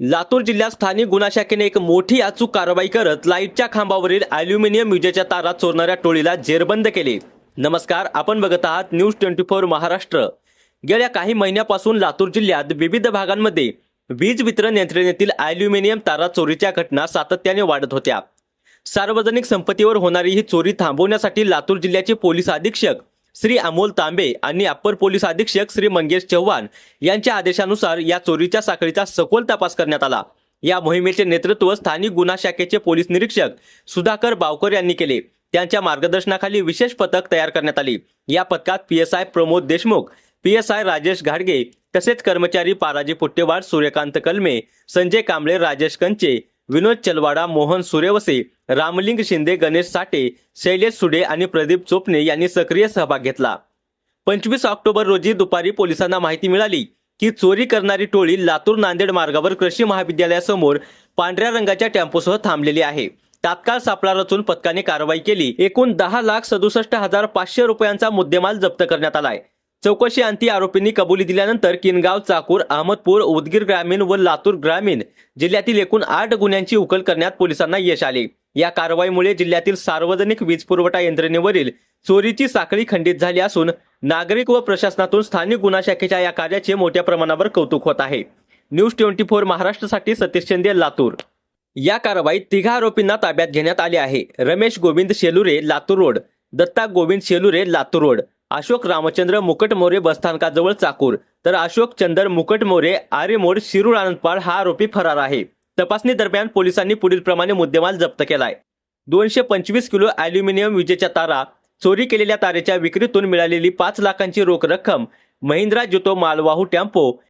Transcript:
लातूर जिल्ह्यात स्थानिक गुन्हा शाखेने एक मोठी अचूक कारवाई करत लाईटच्या खांबावरील अॅल्युमिनियम विजेच्या तारा चोरणाऱ्या टोळीला जेरबंद केले. नमस्कार आपण बघत आहात न्यूज ट्वेंटी फोर महाराष्ट्र. गेल्या काही महिन्यापासून लातूर जिल्ह्यात विविध भागांमध्ये वीज वितरण यंत्रणेतील अॅल्युमिनियम तारा चोरीच्या घटना सातत्याने वाढत होत्या. सार्वजनिक संपत्तीवर होणारी ही चोरी थांबवण्यासाठी लातूर जिल्ह्याचे पोलीस अधीक्षक श्री अमोल तांबे आणि अप्पर पोलीस अधीक्षक श्री मंगेश चव्हाण यांच्या आदेशानुसार या चोरीच्या साखळीचा सखोल तपास करण्यात आला. या मोहिमेचे नेतृत्व स्थानिक गुन्हा शाखेचे पोलीस निरीक्षक सुधाकर बावकर यांनी केले. त्यांच्या मार्गदर्शनाखाली विशेष पथक तयार करण्यात आली. या पथकात P S I Pramod Deshmukh P S I Rajesh घाडगे तसेच कर्मचारी पाराजी पुट्टेवाड सूर्यकांत कलमे संजय कांबळे राजेश कंचे विनोद चलवाडा मोहन सूर्यवसे रामलिंग शिंदे गणेश साठे शैलेश सुडे आणि प्रदीप चोपणे यांनी सक्रिय सहभाग घेतला. पंचवीस ऑक्टोबर रोजी दुपारी पोलिसांना माहिती मिळाली की चोरी करणारी टोळी लातूर नांदेड मार्गावर कृषी महाविद्यालयासमोर पांढऱ्या रंगाच्या टेम्पोसह थांबलेली आहे. तात्काळ सापळा रचून पथकाने कारवाई केली. एकूण दहा लाख सदुसष्ट हजार पाचशे रुपयांचा मुद्देमाल जप्त करण्यात आलाय. चौकशी अंती आरोपींनी कबुली दिल्यानंतर किनगाव चाकूर अहमदपूर उदगीर ग्रामीण व लातूर ग्रामीण जिल्ह्यातील एकूण आठ गुन्ह्यांची उकल करण्यात पोलिसांना यश आले. या कारवाईमुळे जिल्ह्यातील सार्वजनिक वीज पुरवठा यंत्रणेवरील चोरीची साखळी खंडित झाली असून नागरिक व प्रशासनातून स्थानिक गुन्हा शाखेच्या या कार्याचे मोठ्या प्रमाणावर कौतुक होत आहे. न्यूज ट्वेंटी फोर महाराष्ट्रासाठी सतीश शिंदे लातूर. या कारवाईत तिघा आरोपींना ताब्यात घेण्यात आले आहे. रमेश गोविंद शेलुरे लातूर रोड. दत्ता गोविंद शेलुरे लातूर रोड. अशोक रामचंद्र मुकटमोरे बसस्थानकाजवळ चाकूर. तर अशोक चंदर मुकटमोरे आरेमोड शिरूर आनंदपाळ हा आरोपी फरार आहे. तपासणी दरम्यान पोलिसांनी पुढील प्रमाणे मुद्देमाल जप्त केलाय. दोनशे पंचवीस किलो अॅल्युमिनियम विजेच्या तारा चोरी केलेल्या तारेच्या विक्रीतून मिळालेली पाच लाखांची रोख रक्कम महिंद्रा जुतो मालवाहू टेम्पो